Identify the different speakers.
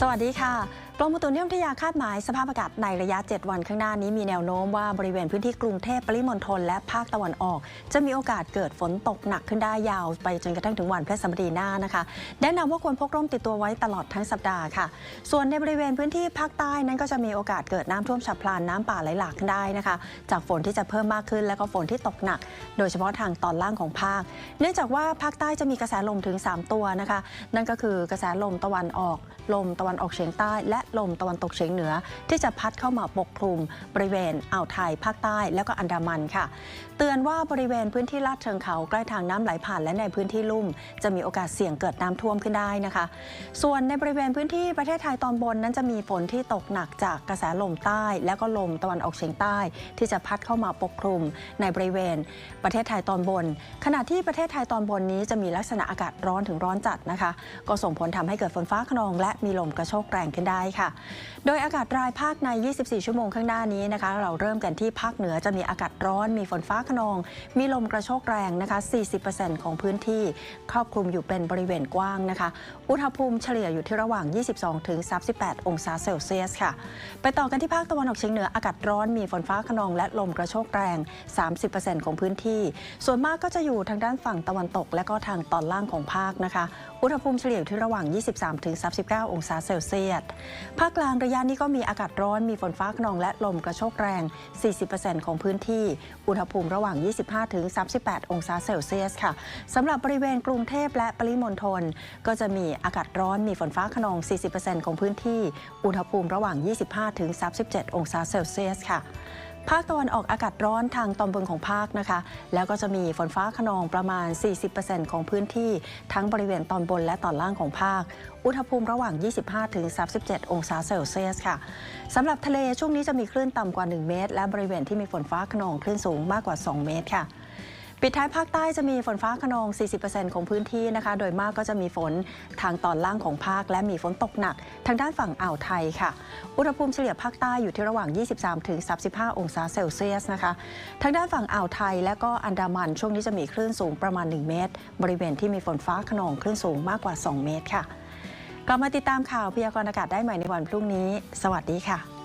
Speaker 1: สวัสดีค่ะกรมอุตุนิยมวิทยาคาดหมายสภาพอากาศในระยะ 7 วันข้างหน้านี้มีแนวโน้มว่าบริเวณพื้นที่กรุงเทพปริมณฑลและภาคตะวันออก จะมีโอกาสเกิดฝนตกหนักขึ้นได้ยาวไปจนกระทั่งถึงวันพฤหัสบดีหน้านะคะ แนะนำว่าควรพกร่มติดตัวไว้ตลอดทั้งสัปดาห์ค่ะ ส่วนในบริเวณพื้นที่ภาคใต้นั้นก็จะมีโอกาสเกิดน้ำท่วมฉับพลันน้ำป่าไหลหลากขึ้นได้นะคะ จากฝนที่จะเพิ่มมากขึ้นและก็ฝนที่ตกหนัก โดยเฉพาะทางตอนล่างของภาค เนื่องจากว่าภาคใต้จะมีกระแสลมถึง 3 ตัวนะคะ นั่นก็คือกระแสลมตะวันออก ลมตะวันออกเฉียงใต้และลมตะวันตกเฉียงเหนือ ที่จะพัดเข้ามาปกคลุมบริเวณอ่าวไทยภาคใต้แล้วก็อันดามันค่ะ เตือนว่าบริเวณพื้นที่ลาดเชิงเขาใกล้ทางน้ำไหลผ่านและในพื้นที่ลุ่ม จะมีโอกาสเสี่ยงเกิดน้ำท่วมขึ้นได้นะคะ ส่วนในบริเวณพื้นที่ประเทศไทยตอนบนนั้นจะมีฝนที่ตกหนักจากกระแสลมใต้ แล้วก็ลมตะวันออกเฉียงใต้ ที่จะพัดเข้ามาปกคลุมในบริเวณประเทศไทยตอนบน ขณะที่ประเทศไทยตอนบนนี้จะมีลักษณะอากาศร้อนถึงร้อนจัดนะคะ ก็ส่งผลทำให้เกิดฝนฟ้าขนองและมีลมกระโชกแรงขึ้นได้ค่ะ โดยอากาศรายภาคใน 24 ชั่วโมงข้างหน้านี้นะคะ เราเริ่มกันที่ภาคเหนือจะมีอากาศร้อน มีฝนฟ้าขนอง มีลมกระโชกแรงนะคะ 40%ของพื้นที่ครอบคลุมอยู่เป็นบริเวณกว้างนะคะ อุณหภูมิเฉลี่ยอยู่ที่ระหว่าง 22ถึง38 องศาเซลเซียสค่ะ ไปต่อกันที่ภาคตะวันออกเฉียงเหนืออากาศร้อน มีฝนฟ้าขนอง และลมกระโชกแรง 30%ของพื้นที่ ส่วนมากก็จะอยู่ทางด้านฝั่งตะวันตก และก็ทางตอนล่างของภาคนะคะ อุณหภูมิเฉลี่ยอยู่ที่ระหว่าง 23ถึง39 องศาเซลเซียสภาคกลางระยะนี้ก็มีอากาศร้อนมีฝนฟ้าขนองและลมกระโชกแรง 40%ของพื้นที่ อุณหภูมิระหว่าง 25ถึง38 องศาเซลเซียสค่ะสำหรับบริเวณกรุงเทพและปริมณฑลก็จะมีอากาศร้อนมีฝนฟ้าขนอง 40%ของพื้นที่ อุณหภูมิระหว่าง 25ถึง37 องศาเซลเซียสค่ะ ภาคตะวันออกอากาศร้อนทางตอนบนของภาคนะคะ แล้วก็จะมีฝนฟ้าขนองประมาณ 40%ของพื้นที่ ทั้งบริเวณตอนบนและตอนล่างของภาค อุณหภูมิระหว่าง 25-37 องศาเซลเซียสค่ะสำหรับทะเลช่วงนี้จะมีคลื่นต่ำกว่า 1 เมตร และบริเวณที่มีฝนฟ้าขนองคลื่นสูงมากกว่า 2 เมตรค่ะ ปิดท้ายภาคใต้จะมีฝนฟ้าขนอง 40%ของพื้นที่นะคะ โดยมากก็จะมีฝนทางตอนล่างของภาค และมีฝนตกหนัก ทางด้านฝั่งอ่าวไทยค่ะ อุณหภูมิเฉลี่ยภาคใต้อยู่ที่ระหว่าง 23-35 องศาเซลเซียสนะคะ ทางด้านฝั่งอ่าวไทย และก็อันดามันช่วงนี้จะมีคลื่นสูงประมาณ 1 เมตร บริเวณที่มีฝนฟ้าขนองคลื่นสูงมากกว่า 2 เมตรค่ะ กลับมาติดตามข่าวพยากรณ์อากาศได้ใหม่ในวันพรุ่งนี้ สวัสดีค่ะ